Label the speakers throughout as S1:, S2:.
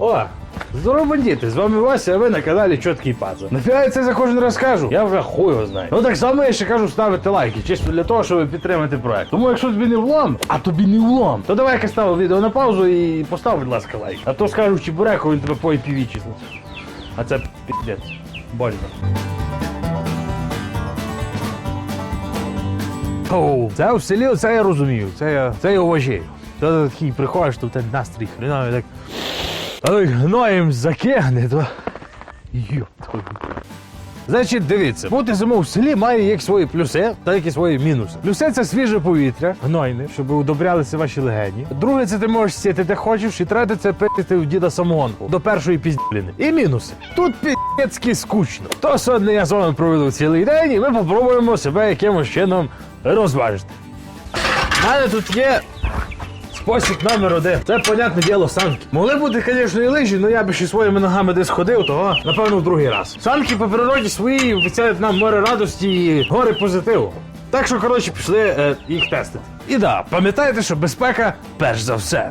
S1: О! Здорово, бандити! З вами Вася, а ви на каналі Чоткий Пазо. Нафіга це за кожен раз кажу? Я вже хуй його знаю. Ну так само я ще кажу ставити лайки, чисто для того, щоб підтримати проект. Тому якщо тобі не влом, а тобі не влом, то давай-ка став відео на паузу і постав, будь ласка, лайк. А то скажу чебуреку, він тебе по. А це піздець. Больно. Оу, це в селі, це я розумію, це я, це я уважаю. Ти такий приходиш, то в тебе настрій хреновий так. Але гноєм закигне, то. Йоп. твою. Значить, дивіться, бути зимою в селі має як свої плюси, так і свої мінуси. Плюси це свіже повітря, гнойне, щоб удобрялися ваші легені. Друге, це ти можеш сіти де хочеш, і третє це пити в діда самогонку до першої пізділини. І мінуси. Тут піздецьки скучно. То сьогодні я з вами проведу цілий день, і ми попробуємо себе якимось чином розважити. У мене тут є Спосіб номер один. Це, понятне діло, санки. Могли бути, звісно, і лижі, але я би ще своїми ногами десь ходив, того, напевно, в другий раз. Санки по природі свої обіцяють нам море радості і гори позитиву. Так що, коротше, пішли е, їх тестити. І да, пам'ятайте, що безпека перш за все.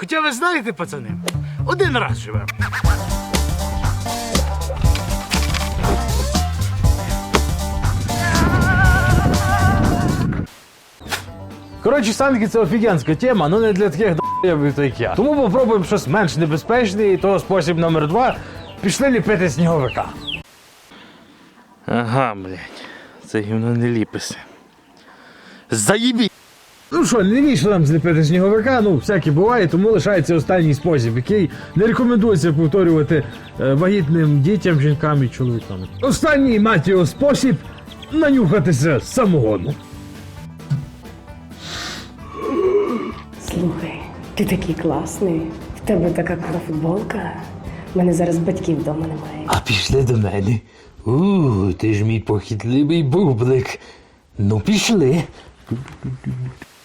S1: Хоча ви знаєте, пацани, один раз живемо. Коротше, санки це офігенська тема, але не для таких доєбів, як я. Тому попробуємо щось менш небезпечне, і то спосіб номер два. Пішли ліпити сніговика. Ага, блядь, це гівно не ліпиться. Заїбі! Ну що, не вийшло нам зліпити сніговика, ну всяке буває, тому лишається останній спосіб, який не рекомендується повторювати е, вагітним дітям, жінкам і чоловікам. Останній мать його спосіб нанюхатися самогону.
S2: Слухай, ти такий класний. В тебе така крута футболка. У мене зараз батьків вдома немає.
S1: А пішли до мене. У, ти ж мій похитливий бублик. Ну, пішли.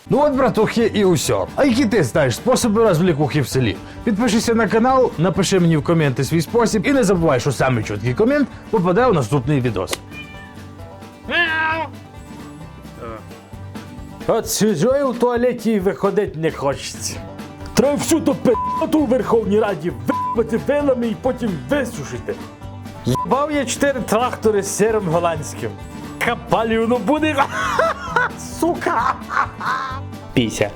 S1: Ну от, братухи, і усе. А які ти знаєш способи розвлікухи в селі? Підпишися на канал, напиши мені в коменти свій спосіб і не забувай, що саме чіткий комент попаде у наступний відос. От сиджу я в туалеті виходить не хочеться. Треба всю ту пи***ту у Верховній Раді випити пилами і потім висушити. Їбав я чотири трактори з сиром голландським. Капалівно буде. Сука! 陛下